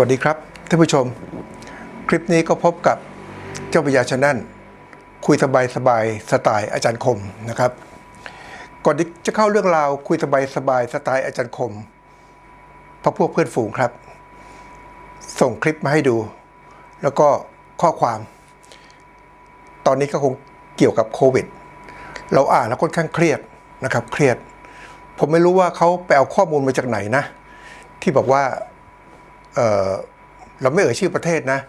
วัสดีครับท่านผู้ชม คลิปนี้ก็พบกับเจ้าพญาชนั่นคุยสบายสบายสไตล์อาจารย์คมนะครับ ก่อนที่จะเข้าเรื่องราวคุยสบายสบายสไตล์อาจารย์คมพระพวกเพื่อนฝูงครับ ส่งคลิปมาให้ดู แล้วก็ข้อความ ตอนนี้ก็คงเกี่ยวกับโควิด เราอ่านแล้วค่อนข้างเครียดนะครับ เครียด ผมไม่รู้ว่าเขาไปเอาข้อมูลมาจากไหนนะ ที่บอกว่า เเราไม่เอ่ยชื่อประเทศนะ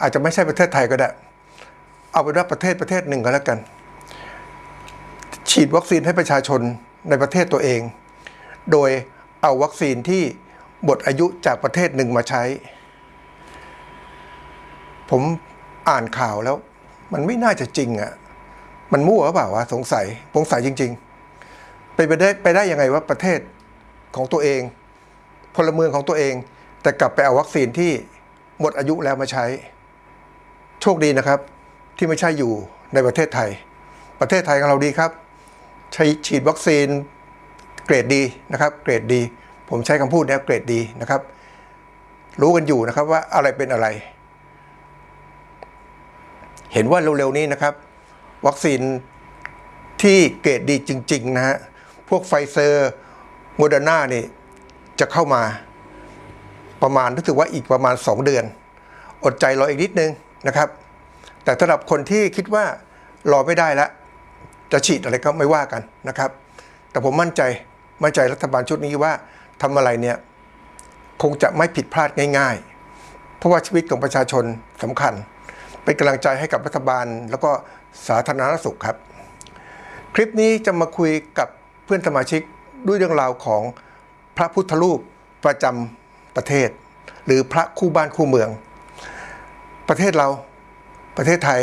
อาจจะไม่ใช่ประเทศไทยก็ได้ เอาเป็นว่าประเทศประเทศหนึ่งก็แล้วกัน ฉีดวัคซีนให้ประชาชนในประเทศตัวเอง โดยเอาวัคซีนที่หมดอายุจากประเทศหนึ่งมาใช้ ผมอ่านข่าวแล้ว มันไม่น่าจะจริงอะ่ะ มันมั่วหรือเปล่าวะสงสัยสงสัยจริง ๆ ไปไปได้ไปได้ยังไงว่าประเทศของตัวเอง พลเมืองของตัวเอง แต่กลับไปเอาวัคซีนที่หมดอายุแล้วมาใช้ โชคดีนะครับ ที่ไม่ใช่อยู่ในประเทศไทย ประเทศไทยของเราดีครับ ใช้ฉีดวัคซีนเกรดดีนะครับ เกรดดี ผมใช้คำพูดนี้เกรดดีนะครับ รู้กันอยู่นะครับว่าอะไรเป็นอะไร เห็นว่าเร็วๆนี้นะครับ วัคซีนที่เกรดดีจริง ๆ นะฮะ พวกไฟเซอร์โมเดอร์นานี่จะเข้ามา ประมาณรู้สึกว่าอีกประมาณ 2 เดือน อดใจรออีกนิดนึงนะครับ แต่สำหรับคนที่คิดว่ารอไม่ได้แล้วจะฉีดอะไรก็ไม่ว่ากันนะครับ แต่ผมมั่นใจมั่นใจรัฐบาลชุดนี้ว่าทำอะไรเนี่ยคงจะไม่ผิดพลาดง่าย ๆ เพราะว่าชีวิตของประชาชนสำคัญ เป็นกำลังใจให้กับรัฐบาล แล้วก็สาธารณสุขครับ คลิปนี้จะมาคุยกับเพื่อนสมาชิกด้วยเรื่องราวของพระพุทธรูปประจำ ประเทศ หรือพระคู่บ้านคู่เมือง ประเทศเราประเทศไทย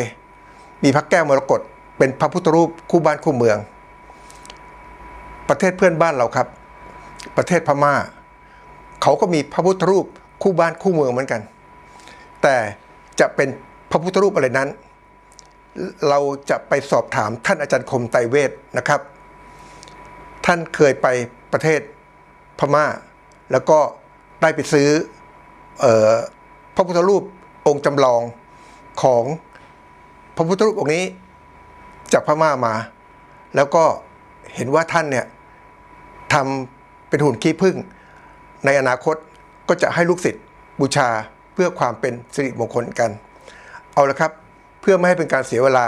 มีพระแก้วมรกตเป็นพระพุทธรูปคู่บ้านคู่เมือง ประเทศเพื่อนบ้านเราครับ ประเทศพม่า เขาก็มีพระพุทธรูปคู่บ้านคู่เมืองเหมือนกัน แต่จะเป็นพระพุทธรูปอะไรนั้น เราจะไปสอบถามท่านอาจารย์คมไตเวทนะครับ ท่านเคยไปประเทศพม่า แล้วก็ ได้ไปซื้อออพระพุทธรูปองค์จำลองของพระพุทธรูปองค์นี้จากพม่ามา แล้วก็เห็นว่าท่านเนี่ยทำเป็นหุ่นขี้ผึ้งในอนาคตก็จะให้ลูกศิษย์บูชาเพื่อความเป็นสิริมงคลกัน เอาละครับ เพื่อไม่ให้เป็นการเสียเวลา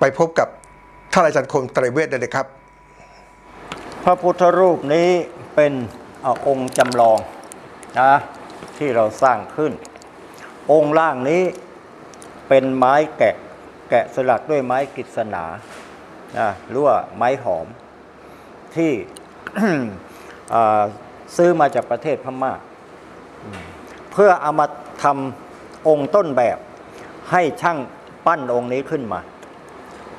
ไปพบกับท่านอาจารย์คมไตรเวทได้เลยครับ พระพุทธรูปนี้เป็นอองค์จำลอง นะที่เราสร้างขึ้น องค์ล่างนี้เป็นไม้แกะแกะสลักด้วยไม้กฤษณานะหรือว่าไม้หอม ที่ซื้อมาจากประเทศพม่า เพื่อเอามาทำองค์ต้นแบบให้ช่างปั้นองค์นี้ขึ้นมา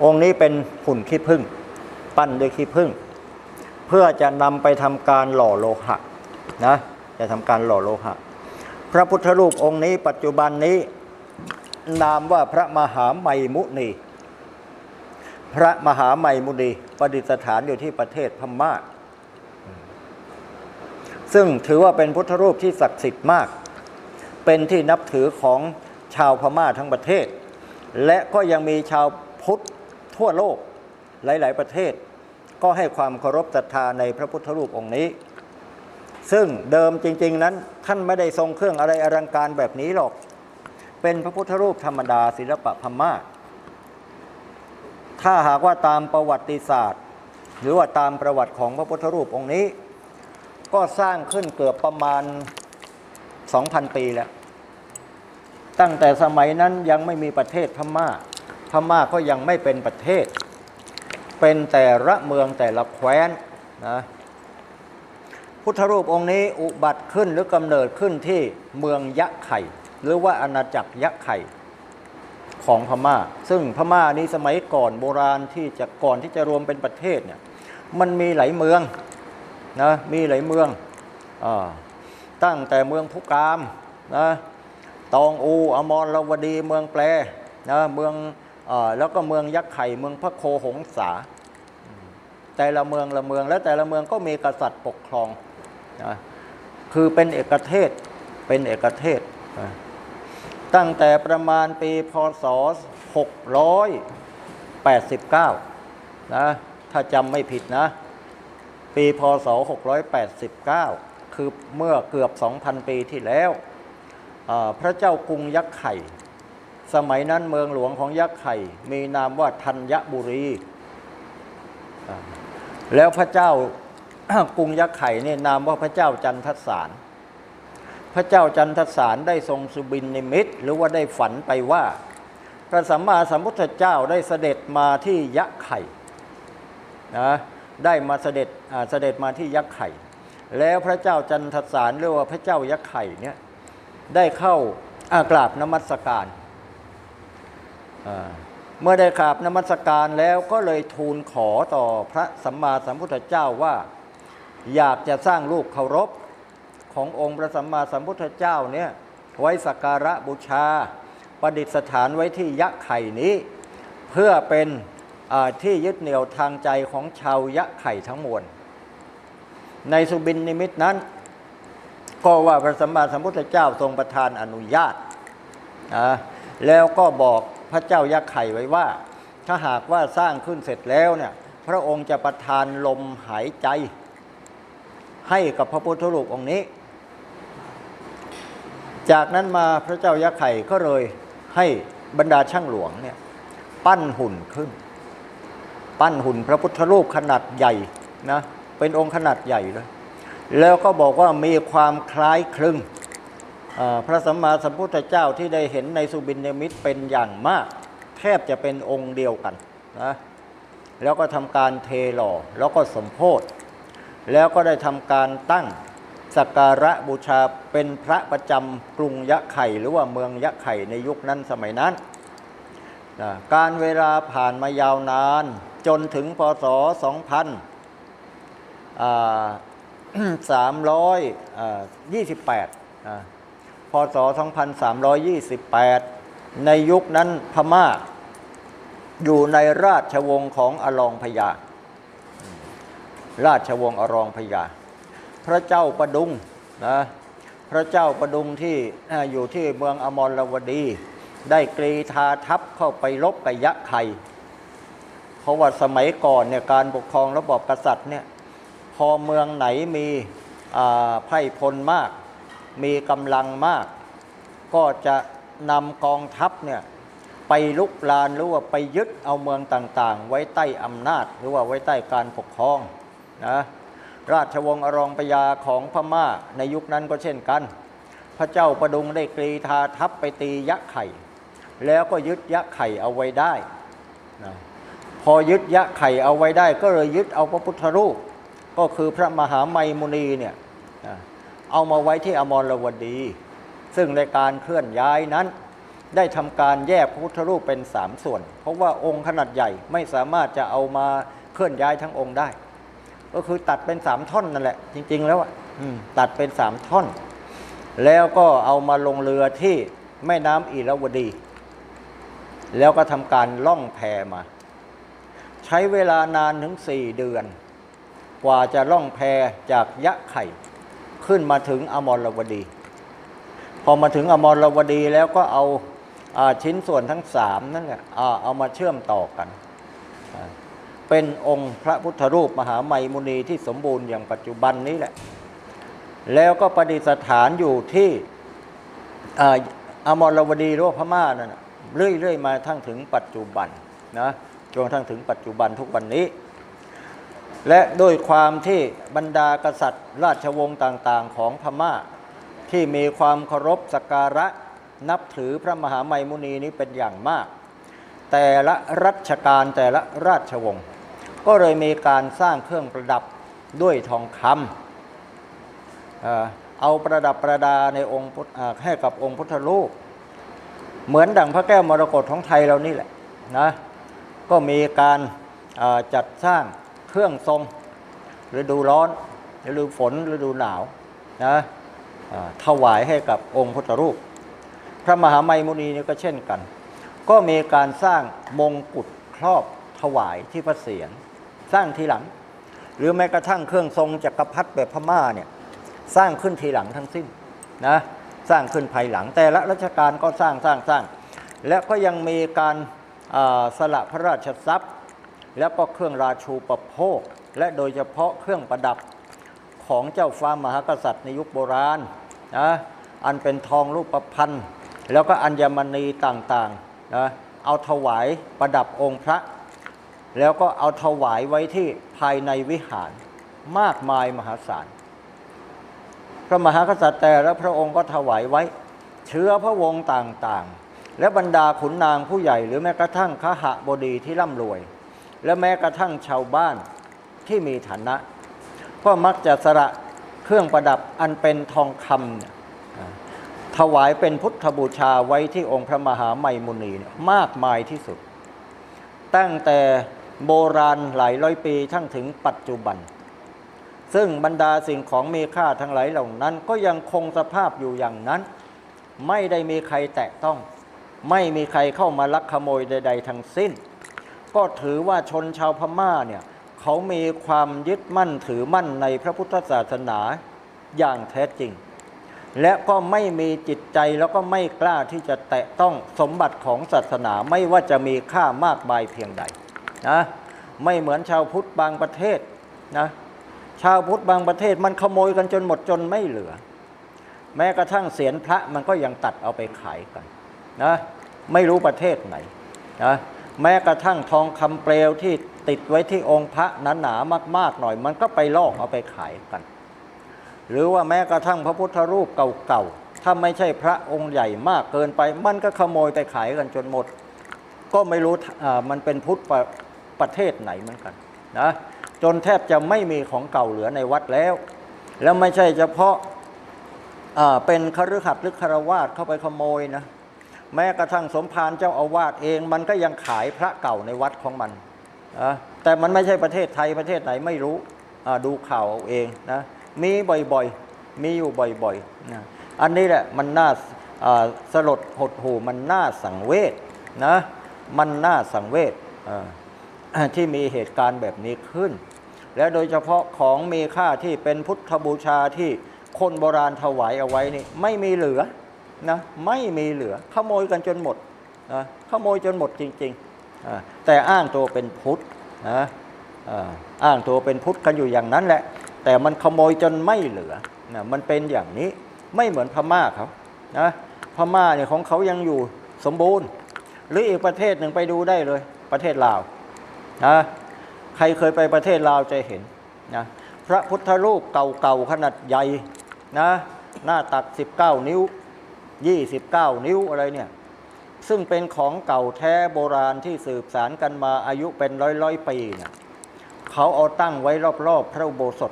องค์นี้เป็นหุ่นขี้ผึ้งปั้นด้วยขี้ผึ้งเพื่อจะนำไปทำการหล่อโลหะนะ จะทำการหล่อโลหะ พระพุทธรูปองค์นี้ปัจจุบันนี้นามว่าพระมหาไมมุนี พระมหาไมมุนีประดิษฐานอยู่ที่ประเทศพม่า ซึ่งถือว่าเป็นพุทธรูปที่ศักดิ์สิทธิ์มาก เป็นที่นับถือของชาวพม่าทั้งประเทศ และก็ยังมีชาวพุทธทั่วโลกหลาย ๆ ประเทศ ก็ให้ความเคารพศรัทธาในพระพุทธรูปองค์นี้ ซึ่งเดิมจริง ๆ นั้นท่านไม่ได้ทรงเครื่องอะไรอลังการแบบนี้หรอก เป็นพระพุทธรูปธรรมดาศิลปะพม่าถ้าหากว่าตามประวัติศาสตร์ หรือว่าตามประวัติของพระพุทธรูปองค์นี้ ก็สร้างขึ้นเกือบประมาณ 2,000 ปีแล้ว ตั้งแต่สมัยนั้นยังไม่มีประเทศพม่า พม่าก็ยังไม่เป็นประเทศ เป็นแต่ละเมืองแต่ละแคว้นนะ พุทธรูปองค์นี้อุบัติขึ้นหรือกำเนิดขึ้นที่เมืองยะไข่ หรือว่าอาณาจักรยะไข่ของพม่า ซึ่งพม่านี้สมัยก่อนโบราณที่จะก่อนที่จะรวมเป็นประเทศเนี่ยมันมีหลายเมืองนะมีหลายเมืองอตั้งแต่เมืองพุกามนะตองอูอมรวดีเมืองแปรนะเมืองอแล้วก็เมืองยักษ์ไข่เมืองพระโคหงสาแต่ละเมืองละเมืองและแต่ละเมืองก็มีกษัตริย์ปกครอง นะคือเป็นเอกเทศเป็นเอกเทศนะตั้งแต่ประมาณปีพศ 689 นะ ถ้าจำไม่ผิดนะ ปีพศ 689 คือเมื่อเกือบ 2,000 ปีที่แล้ว พระเจ้ากรุงยักษ์ไข่ สมัยนั้นเมืองหลวงของยักษ์ไข่ มีนามว่าธัญบุรี แล้วพระเจ้า กรุงยักษ์ไข่เนี่ยนามว่าพระเจ้าจันทสาร พระเจ้าจันทสารได้ทรงสุบินนิมิต หรือว่าได้ฝันไปว่าพระสัมมาสัมพุทธเจ้าได้เสด็จมาที่ยักษ์ไข่นะได้มาเสด็จเสด็จมาที่ยักษ์ไข่ แล้วพระเจ้าจันทสารหรือว่าพระเจ้ายักษ์ไข่เนี่ยได้เข้าอากราบนมัสการเมื่อได้กราบนมัสการแล้วก็เลยทูลขอต่อพระสัมมาสัมพุทธเจ้าว่า อยากจะสร้างรูปเคารพขององค์พระสัมมาสัมพุทธเจ้าเนี่ยไว้สักการะบูชา ประดิษฐานไว้ที่ยะไข่นี้ เพื่อเป็นที่ยึดเหนี่ยวทางใจของชาวยะไข่ทั้งมวล ในสุบินนิมิตนั้น ก็ว่าพระสัมมาสัมพุทธเจ้าทรงประทานอนุญาตนะแล้วก็บอกพระเจ้ายักษ์ไข่ไว้ว่า ถ้าหากว่าสร้างขึ้นเสร็จแล้วเนี่ยพระองค์จะประทานลมหายใจ ให้กับพระพุทธรูปองค์นี้ จากนั้นมาพระเจ้ายักษ์ไข่ก็เลยให้บรรดาช่างหลวงเนี่ยปั้นหุ่นขึ้น ปั้นหุ่นพระพุทธรูปขนาดใหญ่นะเป็นองค์ขนาดใหญ่เลยแล้วก็บอกว่ามีความคล้ายคลึงพระสัมมาสัมพุทธเจ้าที่ได้เห็นในสุบินเนมิตเป็นอย่างมาก แทบจะเป็นองค์เดียวกันนะแล้วก็ทำการเทหล่อแล้วก็สมโพธ แล้วก็ได้ทำการตั้งสักการะบูชาเป็นพระประจำกรุงยะไข่หรือว่าเมืองยะไข่ในยุคนั้นสมัยนั้นนะการเวลาผ่านมายาวนานจนถึงพศ 2328 พศ 2328 ในยุคนั้นพม่าอยู่ในราชวงศ์ของอลองพญา ราชวงศ์อรองพญาพระเจ้าประดุงนะพระเจ้าประดุงที่อยู่ที่เมืองอมรวดี ได้กรีธาทัพเข้าไปรบกับยักษ์ไข่เพราะว่าสมัยก่อนเนี่ยการปกครองระบอบกษัตริย์เนี่ยพอเมืองไหนมีไพร่พลมาก มีกำลังมาก ก็จะนำกองทัพเนี่ยไปลุกลานหรือว่าไปยึดเอาเมืองต่างๆ ไว้ใต้อำนาจ หรือว่าไว้ใต้การปกครอง นะราชวงศ์อรองพญาของพม่าในยุคนั้นก็เช่นกัน พระเจ้าประดุงได้กรีธาทัพไปตียักษ์ไข่ แล้วก็ยึดยักษ์ไข่เอาไว้ได้นะพอยึดยักษ์ไข่เอาไว้ได้ ก็เลยยึดเอาพระพุทธรูป ก็คือพระมหาไมมุนีเนี่ยนะเอามาไว้ที่อมรวดี ซึ่งในการเคลื่อนย้ายนั้น ได้ทำการแยกพระพุทธรูปเป็นสามส่วน เพราะว่าองค์ขนาดใหญ่ไม่สามารถจะเอามาเคลื่อนย้ายทั้งองค์ได้ ก็คือตัดเป็นสามท่อนนั่นแหละ จริง ๆ แล้วอะตัดเป็นสามท่อน แล้วก็เอามาลงเรือที่แม่น้ำอิรวดี แล้วก็ทำการล่องแพมา ใช้เวลานานถึงสี่เดือน กว่าจะล่องแพจากยะไข่ขึ้นมาถึงอมรวดี พอมาถึงอมรวดีแล้วก็เอาอาชิ้นส่วนทั้งสามนั่นแหละเอามาเชื่อมต่อกัน เป็นองค์พระพุทธรูปมหาไมมุนีที่สมบูรณ์อย่างปัจจุบันนี้แหละ แล้วก็ประดิษฐานอยู่ที่อมรวดีรือว่าพม่านั่นน่ะเรื่อยๆมาทั้งถึงปัจจุบันนะจนทั่งถึงปัจจุบันทุกวันนี้ และด้วยความที่บรรดากษัตริย์ ราชวงศ์ต่างๆ ของพม่า ที่มีความเคารพสักการะนับถือพระมหาไมมุนีนี้เป็นอย่างมาก แต่ละรัชกาลแต่ละราชวงศ์ ก็เลยมีการสร้างเครื่องประดับด้วยทองคำเอาประดับประดาในองค์ให้กับองค์พุทธรูปเหมือนดังพระแก้วมรกตของไทยเรานี่แหละนะก็มีการจัดสร้างเครื่องทรงฤดูร้อนฤดูฝนฤดูหนาวนะถวายให้กับองค์พุทธรูป พระมหาไมมุนีนี่ก็เช่นกัน ก็มีการสร้างมงกุฎครอบถวายที่พระเศียร สร้างทีหลัง หรือแม้กระทั่งเครื่องทรงจักรพรรดิแบบพม่าเนี่ยสร้างขึ้นทีหลังทั้งสิ้นนะสร้างขึ้นภายหลัง แต่ละรัชกาลก็สร้างสร้างสร้าง และก็ยังมีการสละพระราชทรัพย์ แล้วก็เครื่องราชูปโภค และโดยเฉพาะเครื่องประดับของเจ้าฟ้ามหากษัตริย์ในยุคโบราณนะอันเป็นทองรูประพันธ์แล้วก็อัญมณีต่างๆนะเอาถวายประดับองค์พระ แล้วก็เอาถวายไว้ที่ภายในวิหารมากมายมหาศาล พระมหากษัตริย์แต่และพระองค์ก็ถวายไว้ เชื้อพระวงศ์ต่างๆ และบรรดาขุนนางผู้ใหญ่หรือแม้กระทั่งขหบดีที่ร่ำรวย และแม้กระทั่งชาวบ้านที่มีฐานะ ก็มักจะสละเครื่องประดับอันเป็นทองคำถวายเป็นพุทธบูชาไว้ที่องค์พระมหาไมมุนีมากมายที่สุด ตั้งแต่ โบราณหลายร้อยปีทั้งถึงปัจจุบัน ซึ่งบรรดาสิ่งของมีค่าทั้งหลายเหล่านั้น ก็ยังคงสภาพอยู่อย่างนั้น ไม่ได้มีใครแตะต้อง ไม่มีใครเข้ามาลักขโมยใด ๆ ทั้งสิ้น ก็ถือว่าชนชาวพม่าเนี่ยเขามีความยึดมั่นถือมั่นในพระพุทธศาสนาอย่างแท้จริง และก็ไม่มีจิตใจแล้วก็ไม่กล้าที่จะแตะต้องสมบัติของศาสนาไม่ว่าจะมีค่ามากมายเพียงใด นะไม่เหมือนชาวพุทธบางประเทศนะชาวพุทธบางประเทศมันขโมยกันจนหมดจนไม่เหลือ แม้กระทั่งเสียนพระมันก็ยังตัดเอาไปขายกันนะไม่รู้ประเทศไหนนะแม้กระทั่งทองคำเปลวที่ติดไว้ที่องค์พระหนาๆมาก ๆ หน่อย มันก็ไปลอกเอาไปขายกัน หรือว่าแม้กระทั่งพระพุทธรูปเก่าๆถ้าไม่ใช่พระองค์ใหญ่มากเกินไป มันก็ขโมยไปขายกันจนหมด ก็ไม่รู้อ่ามันเป็นพุทธ ประเทศไหนเหมือนกันนะจนแทบจะไม่มีของเก่าเหลือในวัดแล้ว แล้วไม่ใช่เฉพาะเป็นคฤหัสถ์หรือคารวาสเข้าไปขโมยนะแม้กระทั่งสมภารเจ้าอาวาสเอง มันก็ยังขายพระเก่าในวัดของมันนะแต่มันไม่ใช่ประเทศไทยประเทศไหนไม่รู้ดูข่าวเอาเองนะมีบ่อยๆ มีอยู่บ่อยๆนะอันนี้แหละมันน่าสลดหดหู่มันน่าสังเวชนะมันน่าสังเวชอ่า ที่มีเหตุการณ์แบบนี้ขึ้น และโดยเฉพาะของมีค่าที่เป็นพุทธบูชาที่คนโบราณถวายเอาไว้นี่ไม่มีเหลือนะไม่มีเหลือขโมยกันจนหมดนะขโมยจนหมดจริงๆ แต่อ้างตัวเป็นพุทธนะอ้างตัวเป็นพุทธกันอยู่อย่างนั้นแหละ แต่มันขโมยจนไม่เหลือนะมันเป็นอย่างนี้ไม่เหมือนพม่าเขานะพม่าเนี่ยของเขายังอยู่สมบูรณ์ หรืออีกประเทศหนึ่งไปดูได้เลย ประเทศลาว นะใครเคยไปประเทศลาวจะเห็นนะพระพุทธรูปเก่าๆขนาดใหญ่นะหน้าตัก 19 นิ้ว 29 นิ้วอะไรเนี่ยซึ่งเป็นของเก่าแท้โบราณที่สืบสารกันมาอายุเป็นร้อยร้อยปีเนี่ยเขาเอาตั้งไว้รอบๆพระอุโบสถ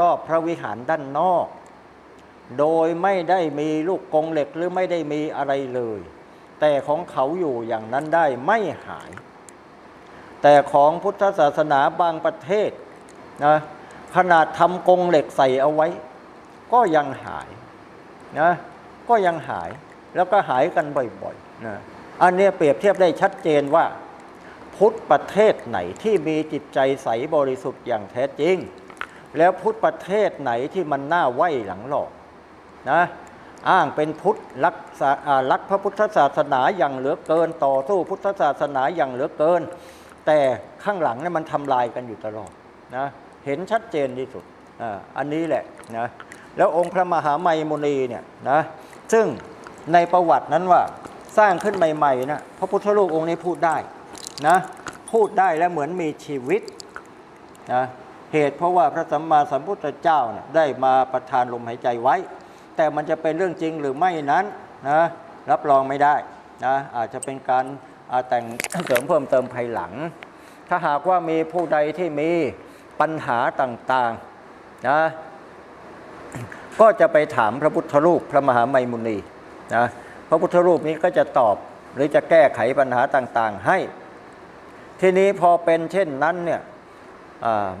รอบๆพระวิหารด้านนอก โดยไม่ได้มีลูกกรงเหล็กหรือไม่ได้มีอะไรเลย แต่ของเขาอยู่อย่างนั้นได้ไม่หาย แต่ของพุทธศาสนาบางประเทศนะขนาดทำกรงเหล็กใส่เอาไว้ ก็ยังหายนะก็ยังหายแล้วก็หายกันบ่อยๆนะอันนี้เปรียบเทียบได้ชัดเจนว่า พุทธประเทศไหนที่มีจิตใจใสบริสุทธิ์อย่างแท้จริง แล้วพุทธประเทศไหนที่มันน่าไหวหลังหลอกนะอ้างเป็นพุทธรักรักพระพุทธศาสนาอย่างเหลือเกิน ต่อสู้พุทธศาสนาอย่างเหลือเกิน แต่ข้างหลังเนี่ยมันทำลายกันอยู่ตลอดนะเห็นชัดเจนที่สุดอ,อันนี้แหละนะแล้วองค์พระมหาไมมุนีเนี่ยนะซึ่งในประวัตินั้นว่าสร้างขึ้นใหม่ๆนะพระพุทธรูปองค์นี้พูดได้นะพูดได้และเหมือนมีชีวิตนะเหตุเพราะว่าพระสัมมาสัมพุทธเจ้าเนี่ยได้มาประทานลมหายใจไว้ แต่มันจะเป็นเรื่องจริงหรือไม่นั้นนะรับรองไม่ได้นะอาจจะเป็นการ แต่งเสริมเพิ่มเติมภายหลัง ถ้าหากว่ามีผู้ใดที่มีปัญหาต่างๆนะก็จะไปถามพระพุทธรูปพระมหาไมมุนีนะพระพุทธรูปนี้ก็จะตอบหรือจะแก้ไขปัญหาต่างๆให้ ทีนี้พอเป็นเช่นนั้นเนี่ย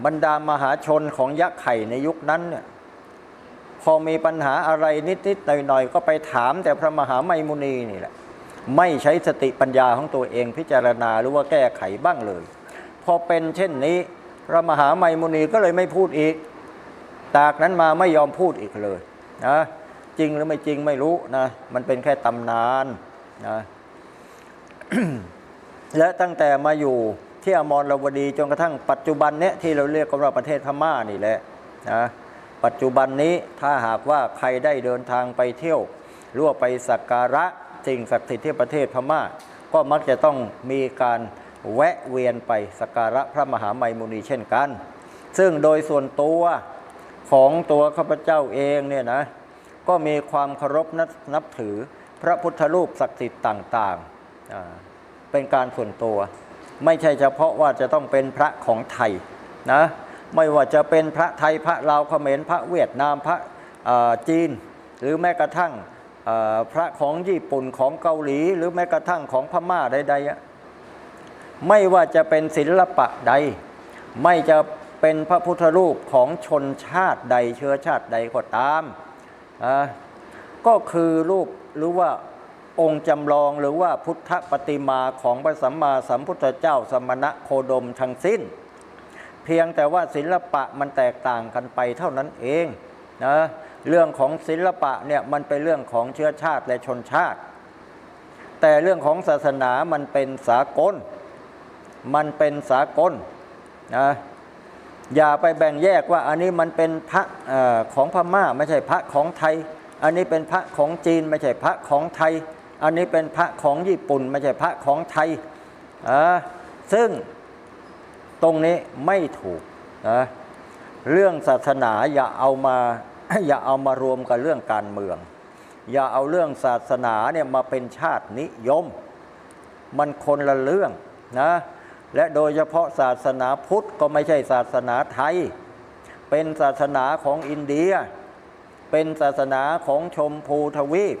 บรรดามหาชนของยักษ์ไข่ในยุคนั้นเนี่ยพอมีปัญหาอะไรนิดๆหน่อยๆก็ไปถามแต่พระมหาไมมุนีนี่แหละ ไม่ใช้สติปัญญาของตัวเองพิจารณาหรือว่าแก้ไขบ้างเลย พอเป็นเช่นนี้ พระมหาไมมุนีก็เลยไม่พูดอีกจากนั้นมาไม่ยอมพูดอีกเลยนะจริงหรือไม่จริงไม่รู้นะมันเป็นแค่ตำนานนะและตั้งแต่มาอยู่ที่อมรวดีจนกระทั่งปัจจุบันเนี้ยที่เราเรียกกันว่าประเทศพม่านี่แหละนะปัจจุบันนี้ถ้าหากว่าใครได้เดินทางไปเที่ยวหรือว่าไปสักการะ สิ่งศักดิ์สิทธิ์ที่ประเทศพม่า ก็มักจะต้องมีการแวะเวียนไปสักการะพระมหาไมมุนีเช่นกัน ซึ่งโดยส่วนตัวของตัวข้าพเจ้าเองเนี่ยนะก็มีความเคารพนับนับถือพระพุทธรูปศักดิ์สิทธิ์ต่างๆ เป็นการส่วนตัว ไม่ใช่เฉพาะว่าจะต้องเป็นพระของไทยนะไม่ว่าจะเป็นพระไทยพระลาวเขมรพระเวียดนามพระจีน หรือแม้กระทั่ง พระของญี่ปุ่นของเกาหลี หรือแม้กระทั่งของพม่าใดๆไม่ว่าจะเป็นศิลปะใด ไม่จะเป็นพระพุทธรูปของชนชาติใดเชื้อชาติใดก็ตาม ก็คือรูปหรือว่าองค์จำลองหรือว่าพุทธปฏิมาของพระสัมมาสัมพุทธเจ้าสมณะโคดมทั้งสิ้น เพียงแต่ว่าศิลปะมันแตกต่างกันไปเท่านั้นเองนะ เรื่องของศิลปะเนี่ยมันเป็นเรื่องของเชื้อชาติและชนชาติ แต่เรื่องของศาสนามันเป็นสากล มันเป็นสากลนะอย่าไปแบ่งแยกว่าอันนี้มันเป็นพระอของพม่าไม่ใช่พระของไทย อันนี้เป็นพระของจีนไม่ใช่พระของไทย อันนี้เป็นพระของญี่ปุ่น ไม่ใช่พระของไทยอ่าซึ่งตรงนี้ไม่ถูกนะเรื่องศาสนาอย่าเอามา อย่าเอามารวมกับเรื่องการเมือง อย่าเอาเรื่องศาสนาเนี่ยมาเป็นชาตินิยม มันคนละเรื่องนะและโดยเฉพาะศาสนาพุทธก็ไม่ใช่ศาสนาไทย เป็นศาสนาของอินเดีย เป็นศาสนาของชมพูทวีป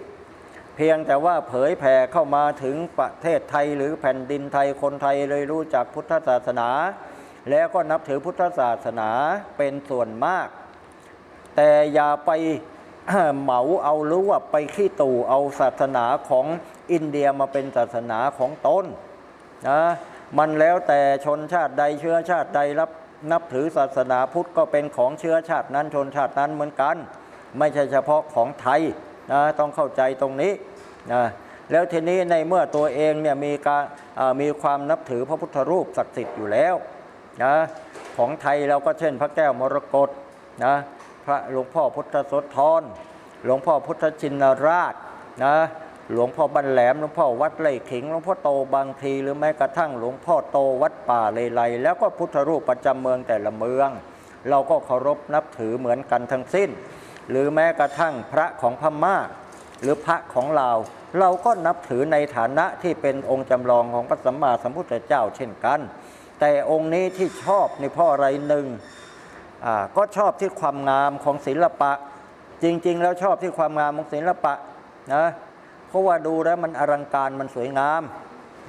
เพียงแต่ว่าเผยแผ่เข้ามาถึงประเทศไทยหรือแผ่นดินไทยคนไทยเลยรู้จักพุทธศาสนา แล้วก็นับถือพุทธศาสนาเป็นส่วนมาก แต่อย่าไปเหมาเอาหรือว่าไปขี้ตู่เอาศาสนาของอินเดียมาเป็นศาสนาของตนนะมันแล้วแต่ชนชาติใดเชื้อชาติใดรับนับถือศาสนาพุทธก็เป็นของเชื้อชาตินั้นชนชาตินั้นเหมือนกัน ไม่ใช่เฉพาะของไทยนะต้องเข้าใจตรงนี้นะแล้วทีนี้ในเมื่อตัวเองเนี่ยมีการมีความนับถือพระพุทธรูปศักดิ์สิทธิ์อยู่แล้วนะของไทยเราก็เช่นพระแก้วมรกตนะ ระหลวงพ่อพุทธโสธรหลวงพ่อพุทธชินราชนะหลวงพ่อบันแหลมหลวงพ่อวัดไร่ขิงหลวงพ่อโตบางพลีหรือแม้กระทั่งหลวงพ่อโตวัดป่าเลไลแล้วก็พุทธรูปประจำเมืองแต่ละเมือง เราก็เคารพนับถือเหมือนกันทั้งสิ้น หรือแม้กระทั่งพระของพม่าหรือพระของเราเราก็นับถือในฐานะที่เป็นองค์จำลองของพระสัมมาสัมพุทธเจ้าเช่นกัน แต่องค์นี้ที่ชอบในพ่ออะไรหนึ่ง ก็ชอบที่ความงามของศิลปะ จริง ๆ แล้วชอบที่ความงามของศิลปะนะเพราะว่าดูแล้วมันอลังการมันสวยงาม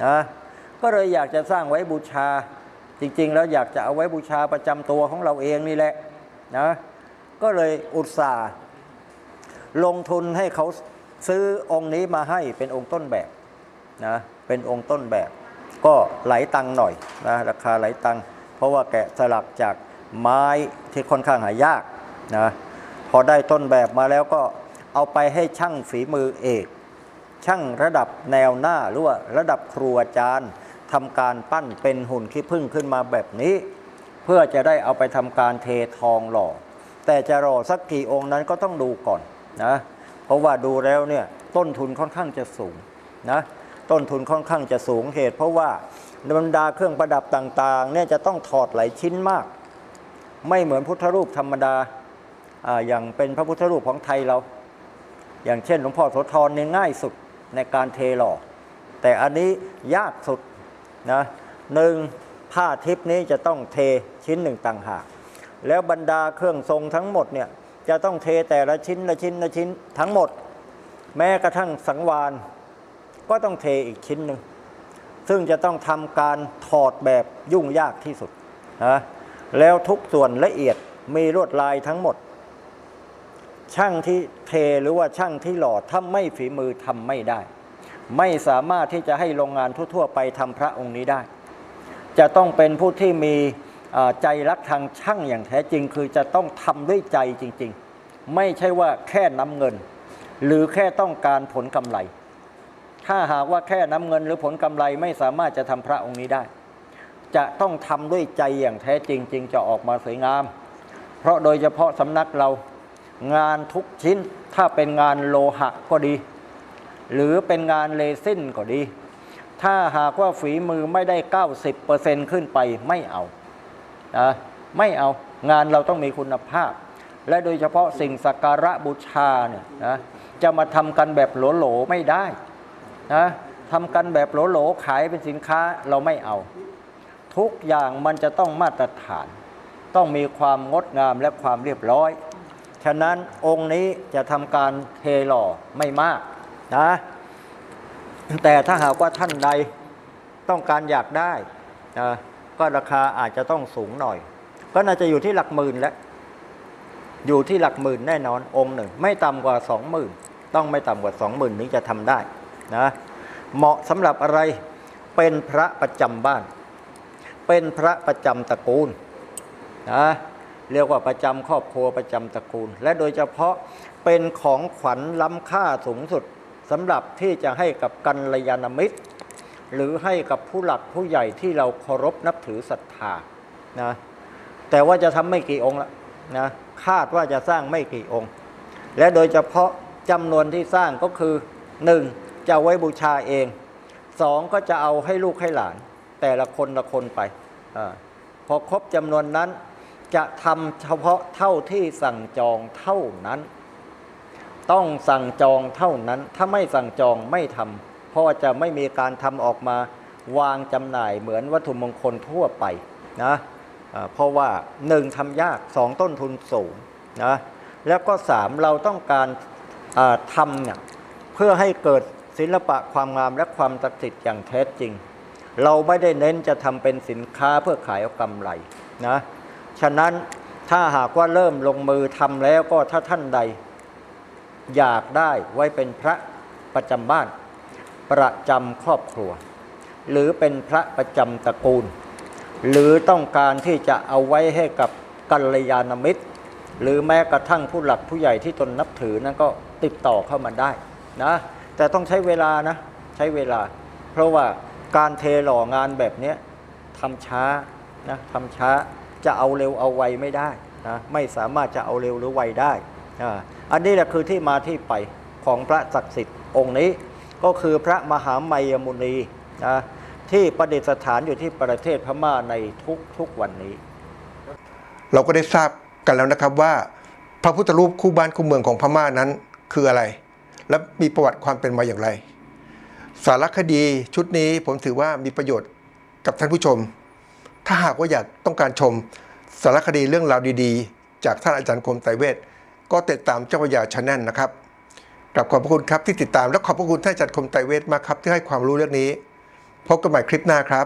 นะก็เลยอยากจะสร้างไว้บูชา จริง ๆ แล้วอยากจะเอาไว้บูชาประจำตัวของเราเองนี่แหละนะก็เลยอุตส่าห์ลงทุนให้เขาซื้อองค์นี้มาให้เป็นองค์ต้นแบบนะเป็นองค์ต้นแบบ ก็ไหลตังหน่อยนะราคาไหลตังเพราะว่าแกะสลักจาก ไม้ที่ค่อนข้างหายากนะพอได้ต้นแบบมาแล้วก็เอาไปให้ช่างฝีมือเอก ช่างระดับแนวหน้าหรือว่าระดับครูอาจารย์ทำการปั้นเป็นหุ่นขี้ผึ้งขึ้นมาแบบนี้ เพื่อจะได้เอาไปทำการเททองหล่อ แต่จะรอสักกี่องค์นั้นก็ต้องดูก่อนนะเพราะว่าดูแล้วเนี่ยต้นทุนค่อนข้างจะสูงนะต้นทุนค่อนข้างจะสูงเหตุ เพราะว่าบรรดาเครื่องประดับต่างๆเนี่ยจะต้องถอดหลายชิ้นมาก ไม่เหมือนพุทธรูปธรรมดาอย่างเป็นพระพุทธรูปของไทยเรา อย่างเช่นหลวงพ่อโสธรเนี่ยง่ายสุดในการเทหล่อ แต่อันนี้ยากสุดนะหนึ่งผ้าทิพนี้จะต้องเทชิ้นหนึ่งต่างหาก แล้วบรรดาเครื่องทรงทั้งหมดเนี่ยจะต้องเทแต่ละชิ้นละชิ้นละชิ้นทั้งหมด แม้กระทั่งสังวานก็ต้องเทอีกชิ้นหนึ่งซึ่งจะต้องทำการถอดแบบยุ่งยากที่สุดนะ แล้วทุกส่วนละเอียดมีลวดลายทั้งหมด ช่างที่เทหรือว่าช่างที่หล่อถ้าไม่ฝีมือทำไม่ได้ ไม่สามารถที่จะให้โรงงานทั่วๆ ไปทำพระองค์นี้ได้ จะต้องเป็นผู้ที่มีใจรักทางช่างอย่างแท้จริง คือจะต้องทำด้วยใจจริง ๆ ไม่ใช่ว่าแค่น้ำเงิน หรือแค่ต้องการผลกำไร ถ้าหากว่าแค่น้ำเงินหรือผลกำไรไม่สามารถจะทำพระองค์นี้ได้ จะต้องทำด้วยใจอย่างแท้จริงจึงจะออกมาสวยงาม เพราะโดยเฉพาะสำนักเรางานทุกชิ้นถ้าเป็นงานโลหะก็ดี หรือเป็นงานเลซินก็ดี ถ้าหากว่าฝีมือไม่ได้ 90%ขึ้นไปไม่เอานะไม่เอางานเราต้องมีคุณภาพ และโดยเฉพาะสิ่งสักการะบูชาเนี่ยนะจะมาทำกันแบบโหลๆไม่ได้นะทำกันแบบโหลๆขายเป็นสินค้าเราไม่เอา ทุกอย่างมันจะต้องมาตรฐาน ต้องมีความงดงามและความเรียบร้อย ฉะนั้นองค์นี้จะทำการเทหล่อไม่มากนะแต่ถ้าหากว่าท่านใดต้องการอยากได้นะก็ราคาอาจจะต้องสูงหน่อย ก็น่าจะอยู่ที่หลักหมื่นแล้วอยู่ที่หลักหมื่นแน่นอนองค์หนึ่ง ไม่ต่ำกว่าสองหมื่นต้องไม่ต่ำกว่าสองหมื่นถึงจะทำได้นะเหมาะสำหรับอะไรเป็นพระประจำบ้าน เป็นพระประจำตระกูลนะเรียกว่าประจำครอบครัวประจำตระกูล และโดยเฉพาะเป็นของขวัญล้ำค่าสูงสุดสำหรับที่จะให้กับกัลยาณมิตร หรือให้กับผู้หลักผู้ใหญ่ที่เราเคารพนับถือศรัทธานะแต่ว่าจะทำไม่กี่องค์ละนะคาดว่าจะสร้างไม่กี่องค์ และโดยเฉพาะจำนวนที่สร้างก็คือ 1. จะไว้บูชาเอง 2. ก็จะเอาให้ลูกให้หลาน แต่ละคนละคนไป พอครบจำนวนนั้น จะทำเฉพาะเท่าที่สั่งจองเท่านั้น ต้องสั่งจองเท่านั้น ถ้าไม่สั่งจองไม่ทำเพราะจะไม่มีการทำออกมาวางจำหน่ายเหมือนวัตถุมงคลทั่วไปนะเพราะว่าหนึ่งทำยากสองต้นทุนสูงนะแล้วก็สามเราต้องการทำเนี่ยเพื่อให้เกิดศิลปะความงามและความศักดิ์สิทธิ์อย่างแท้จริง เราไม่ได้เน้นจะทำเป็นสินค้าเพื่อขายเอากำไรนะฉะนั้นถ้าหากว่าเริ่มลงมือทำแล้วก็ถ้าท่านใด อยากได้ไว้เป็นพระประจำบ้าน ประจำครอบครัว หรือเป็นพระประจำตระกูล หรือต้องการที่จะเอาไว้ให้กับกัลยาณมิตร หรือแม้กระทั่งผู้หลักผู้ใหญ่ที่ตนนับถือนั้นก็ติดต่อเข้ามาได้นะแต่ต้องใช้เวลานะ ใช้เวลา เพราะว่า การเทหล่องานแบบนี้ทำช้านะทำช้าจะเอาเร็วเอาไวไม่ได้นะไม่สามารถจะเอาเร็วหรือไวได้อันนี้แหละคือที่มาที่ไปของพระศักดิ์สิทธิ์องค์นี้ ก็คือพระมหาไมยมุนีนะที่ประดิษฐานอยู่ที่ประเทศพม่าในทุกทุกวันนี้ เราก็ได้ทราบกันแล้วนะครับว่า พระพุทธรูปคู่บ้านคู่เมืองของพม่านั้นคืออะไร และมีประวัติความเป็นมาอย่างไร สารคดีชุดนี้ผมถือว่ามีประโยชน์กับท่านผู้ชม ถ้าหากว่าอยากต้องการชมสารคดีเรื่องราวดีๆ จากท่านอาจารย์คมไตรเวทก็ติดตามเจ้าพยาชาแนลนะครับกลับขอบพระคุณครับที่ติดตามและขอบพระคุณท่านอาจารย์คมไตรเวทมากครับที่ให้ความรู้เรื่องนี้ พบกันใหม่คลิปหน้าครับ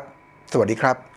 สวัสดีครับ